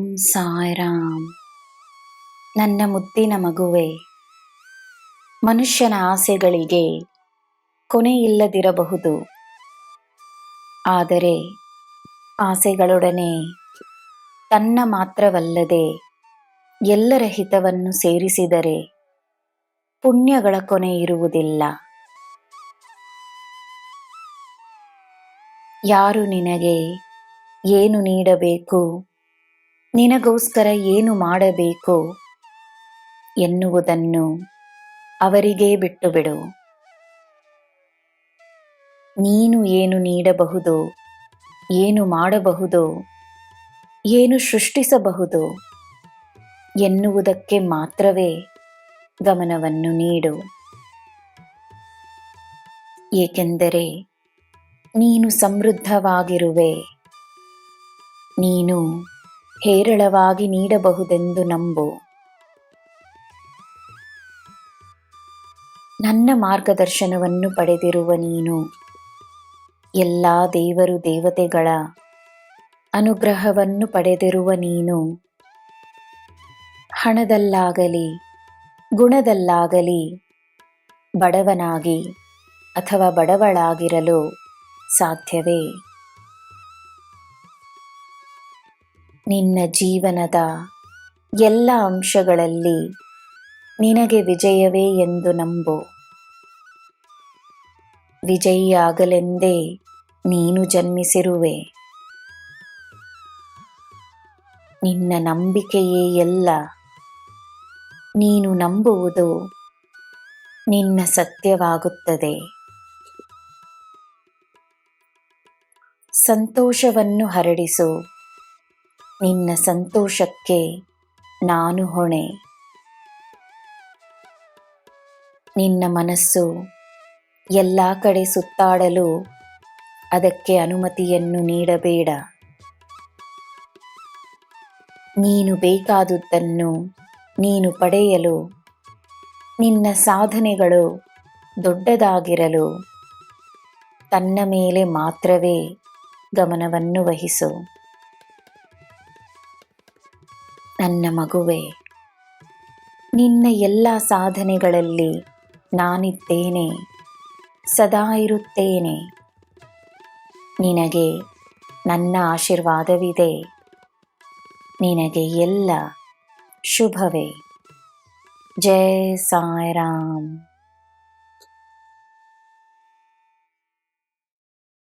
ಓಂ ಸಾಯಿರಾಮ್. ನನ್ನ ಮುದ್ದಿನ ಮಗುವೆ, ಮನುಷ್ಯನ ಆಸೆಗಳಿಗೆ ಕೊನೆಯಿಲ್ಲದಿರಬಹುದು ಆದರೆ ಆಸೆಗಳೊಡನೆ ತನ್ನ ಮಾತ್ರವಲ್ಲದೆ ಎಲ್ಲರ ಹಿತವನ್ನು ಸೇರಿಸಿದರೆ ಪುಣ್ಯಗಳ ಕೊನೆ ಇರುವುದಿಲ್ಲ. ಯಾರು ನಿನಗೆ ಏನು ನೀಡಬೇಕು? ನಿನಗೋಸ್ಕರ ಏನು ಮಾಡಬೇಕು ಎನ್ನುವುದನ್ನು ಅವರಿಗೇ ಬಿಟ್ಟು ಬಿಡು ನೀನು ಏನು ನೀಡಬಹುದು, ಏನು ಮಾಡಬಹುದು, ಏನು ಸೃಷ್ಟಿಸಬಹುದು ಎನ್ನುವುದಕ್ಕೆ ಮಾತ್ರವೇ ಗಮನವನ್ನು ನೀಡು. ಏಕೆಂದರೆ ನೀನು ಸಮೃದ್ಧವಾಗಿರುವೆ. ನೀನು ಹೇರಳವಾಗಿ ನೀಡಬಹುದೆಂದು ನಂಬು. ನನ್ನ ಮಾರ್ಗದರ್ಶನವನ್ನು ಪಡೆದಿರುವ ನೀನು ಎಲ್ಲ ದೇವರು ದೇವತೆಗಳ ಅನುಗ್ರಹವನ್ನು ಪಡೆದಿರುವ ನೀನು. ಹಣದಲ್ಲಾಗಲಿ, ಗುಣದಲ್ಲಾಗಲಿ, ಬಡವನಾಗಿ ಅಥವಾ ಬಡವಳಾಗಿರಲು ಸಾಧ್ಯವೇ? ನಿನ್ನ ಜೀವನದ ಎಲ್ಲ ಅಂಶಗಳಲ್ಲಿ ನಿನಗೆ ವಿಜಯವೇ ಎಂದು ನಂಬು. ವಿಜಯಿಯಾಗಲೆಂದೇ ನೀನು ಜನ್ಮಿಸಿರುವೆ. ನಿನ್ನ ನಂಬಿಕೆಯೇ ಎಲ್ಲ. ನೀನು ನಂಬುವುದು ನಿನ್ನ ಸತ್ಯವಾಗುತ್ತದೆ. ಸಂತೋಷವನ್ನು ಹರಡಿಸು. ನಿನ್ನ ಸಂತೋಷಕ್ಕೆ ನಾನು ಹೊಣೆ. ನಿನ್ನ ಮನಸ್ಸು ಎಲ್ಲ ಕಡೆ ಸುತ್ತಾಡಲು ಅದಕ್ಕೆ ಅನುಮತಿಯನ್ನು ನೀಡಬೇಡ. ನೀನು ಬೇಕಾದುದನ್ನು ನೀನು ಪಡೆಯಲು, ನಿನ್ನ ಸಾಧನೆಗಳು ದೊಡ್ಡದಾಗಿರಲು ತನ್ನ ಮೇಲೆ ಮಾತ್ರವೇ ಗಮನವನ್ನು ವಹಿಸು. ನನ್ನ ಮಗುವೆ, ನಿನ್ನ ಎಲ್ಲ ಸಾಧನೆಗಳಲ್ಲಿ ನಾನಿದ್ದೇನೆ, ಸದಾ ಇರುತ್ತೇನೆ. ನಿನಗೆ ನನ್ನ ಆಶೀರ್ವಾದವಿದೆ. ನಿನಗೆ ಎಲ್ಲ ಶುಭವೇ. ಜಯ ಸಾಯಿರಾಮ್.